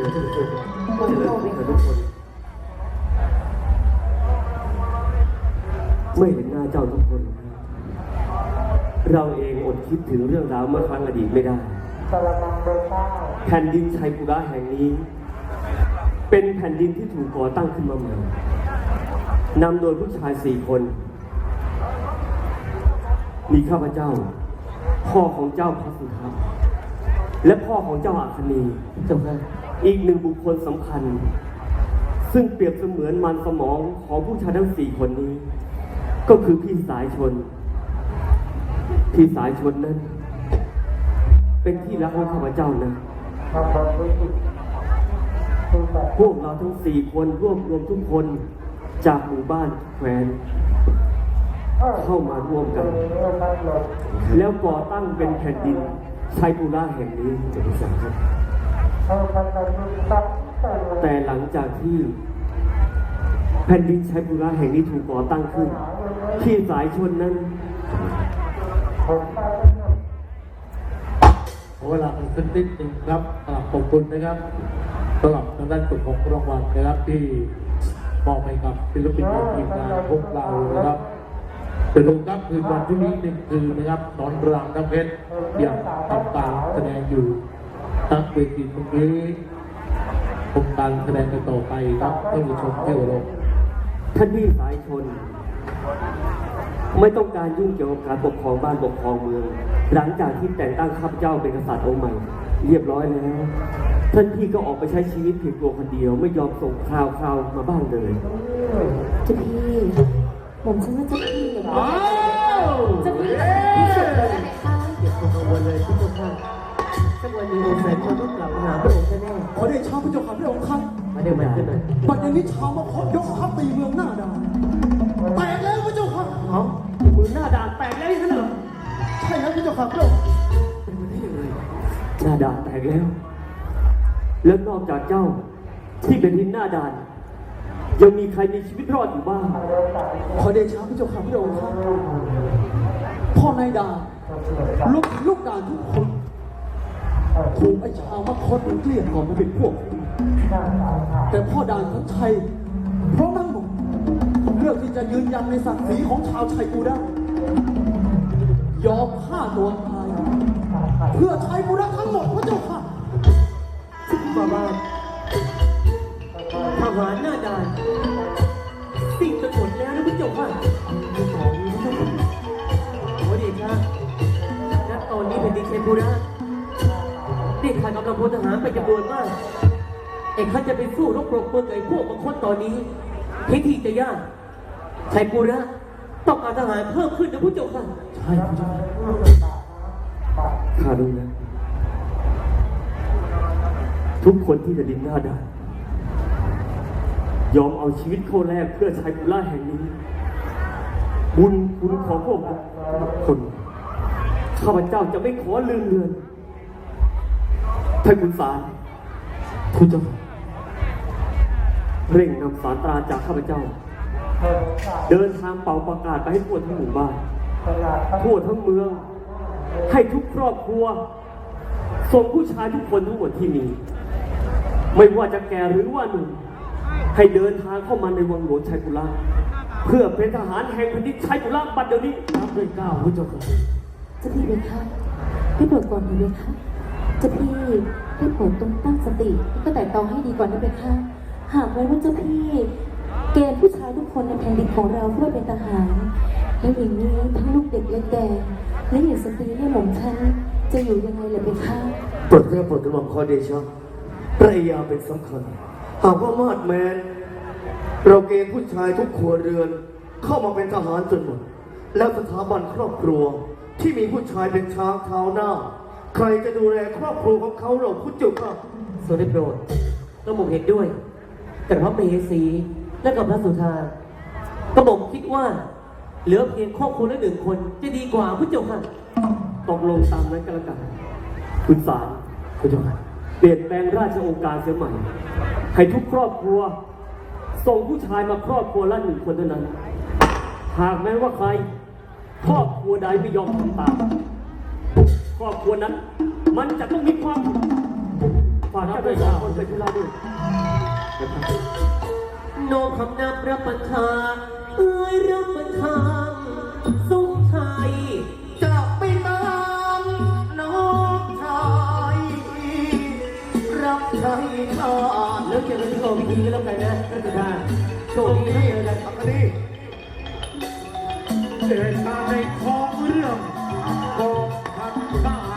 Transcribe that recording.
เลยท่านผู้ชมโอ้โหเจริญพรทุกคนเมื่เห็นหน้าเจ้าทุกคน เราเองอดคิดถึงเรื่องราวเมื่อครั้งอดีตไม่ได้แผ่นดินชัยปุระแห่งนี้ เป็นแผ่นดินที่ถูกก่อตั้งขึ้นมาใหม่นำโดยผู้ชายสี่คน มีข้าพเจ้า พ่อของเจ้าพระสุทัศน์ และพ่อของเจ้าอาคณีเจ้าค่ะอีกหนึ่งบุคคลสำคัญ ซึ่งเปรียบเสมือนมันสมองของผู้ชายทั้งสี่คนนี้ ก็คือพี่สายชน พี่สายชนนั้น เป็นที่รักของข้าพเจ้านะ พวกเราทั้งสี่คนรวบรวมทุกคนจากหมู่บ้านแควนเข้ามาร่วมกัน แล้วก่อตั้งเป็นแผ่นดิน ชัยปุระแห่งนี้จะพิสารครับ แต่หลังจากที่ แผ่นดินชัยปุระแห่งนี้ถูกก่อตั้งขึ้น ที่สายชนนั้นขอเวลาเป็นสักนิดหนึ่งครับขอบคุณนะครับสำหรับทางด้านกฎของรางวัลนะครับที่มอบให้กับศิลปินของทีมงานพวกเรานะครับ เป็นลงครับคือวันพรุ่งนี้หนึ่งคืนนะครับนอนรามน้ำเพชรยังทำการแสดงอยู่ทั้งเวทีตรงนี้ชมการแสดงกันต่อไปครับท่านผู้ชมที่เคารพท่านพี่สายชน ไม่ต้องการยุ่งเกี่ยวกับการปกครองบ้านปกครองเมือง หลังจากที่แต่งตั้งข้าพเจ้าเป็นกษัตริย์องค์ใหม่ เรียบร้อยแล้ว ท่านพี่ก็ออกไปใช้ชีวิตเพียงตัวคนเดียว ไม่ยอมส่งข่าวข่าวมาบ้านเลยเจ้าพี่ พระเจ้าข้าพระองค์ครับๆมาเดี๋ยวมันขึ้นหน่อยบัดเดี๋ยวนี้ชาวมาพบยกทัพตีเมืองหน้าด่านแตกแล้วพระเจ้าค่ะเอ้ามือหน้าด่านแตกแล้วนี่ท่านเหรอใช่แล้วพระเจ้าค่ะพระองค์เป็นไปได้ยังไงหน้าด่านแตกแล้ว แล้วนอกจากเจ้าที่เป็นหินหน้าด่าน ยังมีใครมีชีวิตรอดอยู่บ้างขอเดชะพระเจ้าข้าพระองค์ครับพ่อนายด่านลูกลูกด่านทุกคนถูกไอ้ชาวมาคดมันเกลี้ยกล่อมมาเป็นพวกคุณ แต่พ่อด่านของชัยเพราะนั่งบอกเลือกที่จะยืนยันในศักดิ์ศรีของชาวชัยกูได้ ยอมฆ่าตัวตายเพื่อชัยบุรีทั้งหมดพระเจ้าค่ะมาบ้าทหารหน้าด่านสิ่งจะหมดแล้วนะพี่เจ้าค่ะมีสองมีพระเจ้าค่ะณตอนนี้เป็นดิเชบุระได้ขาดกำลังพลทหารไปจำนวนมาก เอกเขาจะไปสู้รบปรบมือกับไอ้พวกบางคนตอนนี้พิธีจะยากชัยปุระต้องการทหารเพิ่มขึ้นนะผู้เจ้าค่ะใช่พระเจ้าข้ารู้นะทุกคนที่จะดินหน้าได่านยอมเอาชีวิตเข้าแลกเพื่อชัยบุระแห่งนี้ บุญคุณของพวกคนข้าพเจ้าจะไม่ขอลืมเลือนท่านคุณสารคุณเจ้า เร่งนำสารตราจากข้าพเจ้า เดินทางเป่าประกาศไปให้ทั่วทั้งหมู่บ้านทั่วทั้งเมือง ให้ทุกครอบครัวส่งผู้ชายทุกคนทั้งหมดที่มี ไม่ว่าจะแก่หรือว่าหนุ่มให้เดินทางเข้ามาในวังหลวงชัยปุระเพื่อเป็นทหารแห่งแผ่นดินชัยปุระบัดเดี๋ยวนี้นับด้วยเก้าพระเจ้าค่ะเจ้าพี่เลยค่ะพี่โปรดก่อนดีเลยค่ะเจ้าพี่พี่โปรดต้องตั้งสติแล้วก็แต่ตองให้ดีก่อนนะเบค่ะ หากไว้ว่าเจ้าพี่เกณฑ์ผู้ชายทุกคนในแผ่นดินของเราเพื่อเป็นทหารแล้วอย่างนี้ทั้งลูกเด็กและแก่และอย่างสตรีเนี่ยหม่อมฉันจะอยู่ยังไงล่ะเบค่ะปลดเรื่องปลดกระหม่อมขอเดชะภรรยาเป็นสำคัญ หากว่ามาดแมนเราเกณฑ์ผู้ชายทุกครัวเรือน เข้ามาเป็นทหารจนหมด แล้วสถาบันครอบครัวที่มีผู้ชายเป็นช้างเท้าหน้า ใครจะดูแลครอบครัวของเขาเราคุณจุกครับทรงได้โปรดกระหม่อมเห็นด้วย กับพระเมสีและกับพระสุธากระหม่อมคิดว่า เหลือเพียงครอบครัวละหนึ่งคน จะดีกว่าพระเจ้าค่ะตกลงตามนั้นก็แล้วกันคุณสารคุณเจ้าค่ะเปลี่ยนแปลงราชองค์การเสียใหม่ ให้ทุกครอบครัว ส่งผู้ชายมาครอบครัวละหนึ่งคนเท่านั้น หากแม้ว่าใคร ครอบครัวใดไม่ยอมทำตามครอบครัวนั้น มันจะต้องมีความผิดฝากเจ้าด้วยสามคนเถเป็นธุระด้วย โนมคำนับรับประทานเอ้ยรับประทานสุขไทยจะไปตามน้องชายรับใช้ชาติแล้วเกี่ยวกับโลกนี้แล้วกันนะท่านประธานโชคดีให้เลยนะครันดีเดินมาในของเรื่องกองทัพบ้า